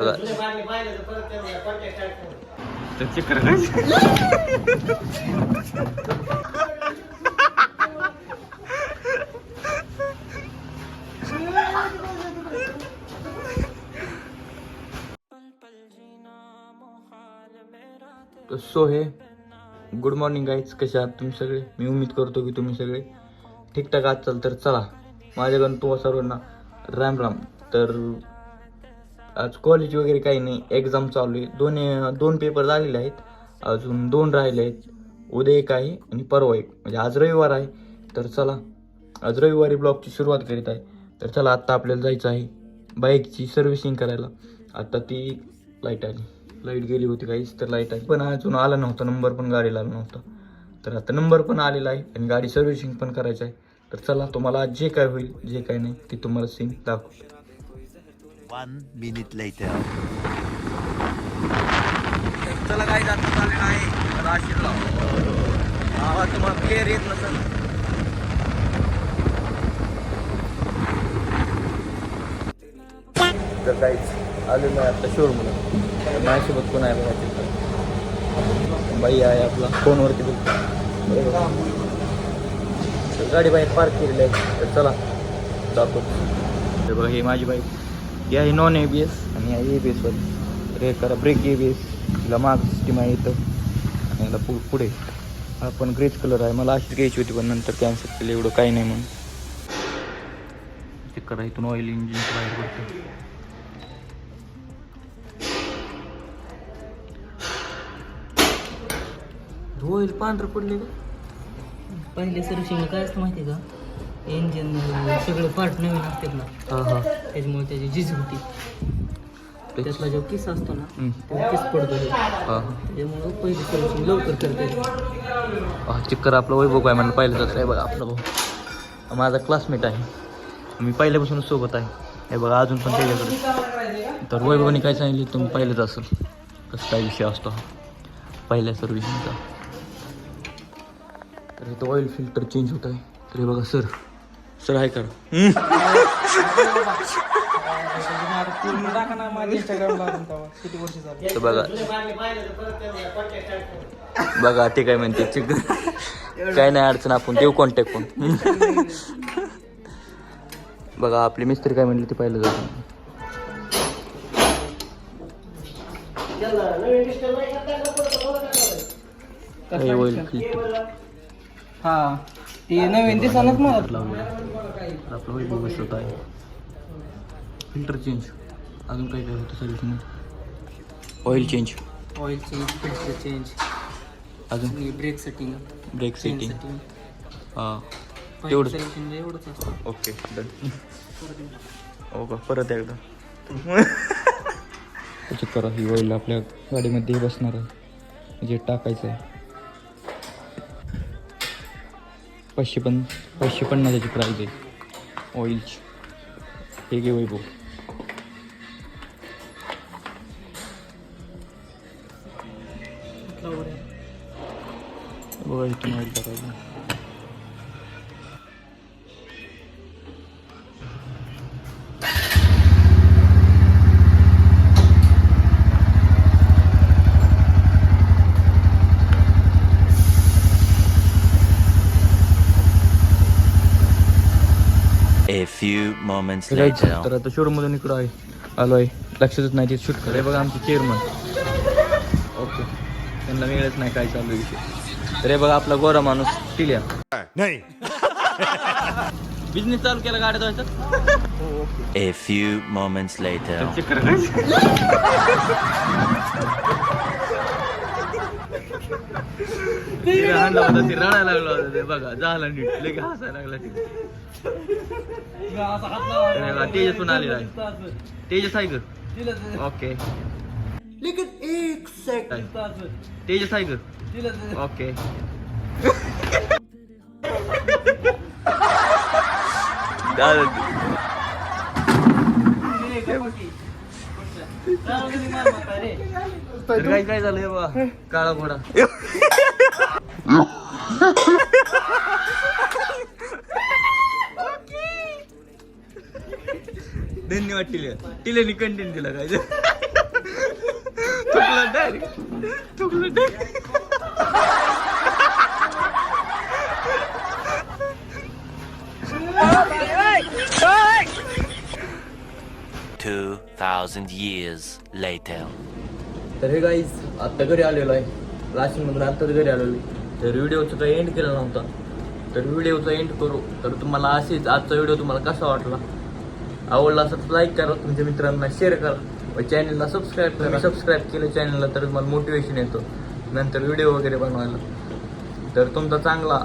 बघा तर सो हे गुड मॉर्निंग गाईज कसे आहात तुम्ही सगळे? मी उम्मीद करतो की तुम्ही सगळे ठीकठाक आहात. चाल तर चला माझ्याकडून तुम्हा सर्वांना राम राम. तर आज कॉलेज वगैरे काही नाही एक्झाम चालू आहे. दोन दोन पेपर झालेले आहेत. अजून दोन राहिले आहेत. उद्या एक आहे आणि परवा एक. म्हणजे आज रविवार आहे. तर चला आज रविवारी ब्लॉगची सुरुवात करीत आहे. तर चला आत्ता आपल्याला जायचं आहे बाईकची सर्व्हिसिंग करायला. आता ती लाइट आली. लाइट गेली होती काहीच तर लाइट आली. पण अजून आला नव्हता. नंबर पण गाडीला आला नव्हता. तर आता नंबर पण आलेला आहे आणि गाडी सर्व्हिसिंग पण करायचं आहे. तर चला तुम्हाला आज जे काय होईल जे काय नाही ते तुम्हाला सीन दाखवतो. One minute later. चला काय जात चाललेलं आहे राशीदला आवाज तुम्हाला क्लिअर येत नसेल. तर काहीच आलेलो आहे आता शोरूमला माझ्यासोबत कोण आहे बघा तिथं? बाई आहे आपला. फोनवरती बोलतो. तर गाडी बाहेर पार्क केलेली आहे. तर चला. तर बघा ही माझी बाईक ही आहे नॉन ए बी एस आणि आहे ए बी एसवर ब्रेक करा. ब्रेक ए बी एस तिला माग सिस्टीम आहे इथं. आणि याला पु पुढे. हा पण ग्रेच कलर आहे. मला अशीच घ्यायची होती पण नंतर कॅन्सल केलं. एवढं काही नाही म्हणून. चेक करा इथून ऑइल इंजिन बाहेर पडतं ऑइल पांढरं पडले का? पहिले सर्व्हिसिंग काय असतं माहिती आहे का? इंजिन सगळे पार्ट नवीन असतात ना. हां हां. त्याच्यामुळे त्याची झीज होती. त्यातला जो किस असतो ना. तो किस पडतो हे. हां हां. त्याच्यामुळं पहिली सर्व्हिसिंग लवकर करते. हा चिक्कर आपलं वैभव काय म्हणलं पाहिलं आहे बघा आपला भाऊ. माझा क्लासमेट आहे. मी पहिल्यापासून सोबत आहे. हे बघा अजून पण त्याच्याकडे. तर वैभवाने काय सांगितलं तुम्ही पाहिलंच असेल. कसं काय विषय असतो हा? पहिल्या सर्व्हिसिंगचा तर इथं ऑइल फिल्टर चेंज होत आहे तर हे बघा सर सर आहे का तर बघा. बघा ते काय म्हणते. चिकन काय नाही अडचण आपण देऊ कॉन्टॅक्ट पण. बघा आपले मिस्त्री काय म्हणले ते पाहिलं जातं होईल हा. ते नवीन दिसानच मला लावलं. आपलं वैभव बसवत आहे फिल्टर चेंज अजून काय काय होतं servicing oil change oil change filter change अजून? ब्रेक सेटिंग ब्रेक सेटिंग हां. तेवढंच. सर्व्हिसिंग एवढंच असतं. ओके डन हो का? परत एकदा. त्याची करा ही ऑइल आपल्या गाडीमध्ये बसणार आहे. म्हणजे टाकायचं आहे पाचशे पण पाचशे पन्नासाची प्राईज आहे. ऑइलची हे घे वैभव. बघा इथून ऑइल टाकायचं. A few moments later. तर आता शोरूम मधून इकडं आहे. आलो आहे. लक्षातच नाही ते शूट करे बघा आमचे चेअरमन ओके त्यांना वेळच नाही काय चालू आहे विषय तर हे बघा आपला गोरा माणूस टिल्या. नाही. बिझनेस चालू केला गाड्या जायचं A few moments later. चक्कर हाणला होता ते रडायला लागला होता ते बघा झाला नीट लगे हसायला लागला ते. अरे बघा, तेजस पण आलेला आहे. तेजस आहे ग. ओके. तेजस आहे ग. ओके. काय काय झालंय बा काळा घोडा. धन्यवाद टिल्या टिल्याने कंटेंट दिला काय चुकलं डायरेक्ट चुकलं direct. Two thousand years later. तर हे गाईज आत्ता घरी आलेलो आहे राशीमधून आत्ताच घरी आलेलो तर व्हिडिओचं काही एंड केला नव्हता. तर व्हिडिओचा एंड करू. तर तुम्हाला असेच आजचा व्हिडिओ तुम्हाला कसा वाटला? आवडला असं लाईक करा. तुमच्या मित्रांना शेअर करा. व चॅनलला सबस्क्राईब करा. सबस्क्राईब केलं चॅनलला तर मला मोटिवेशन येतं. नंतर व्हिडिओ वगैरे बनवायला. तर तुमचा चांगला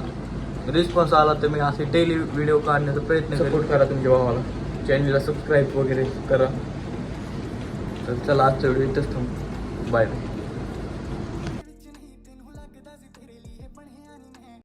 रिस्पॉन्स आला तर मी असे डेली व्हिडिओ काढण्याचा प्रयत्न सपोर्ट करा तुमच्या भावाला. चॅनलला सबस्क्राईब वगैरे करा. तर चला आजचा व्हिडिओ इथंच थांबू. Bye bye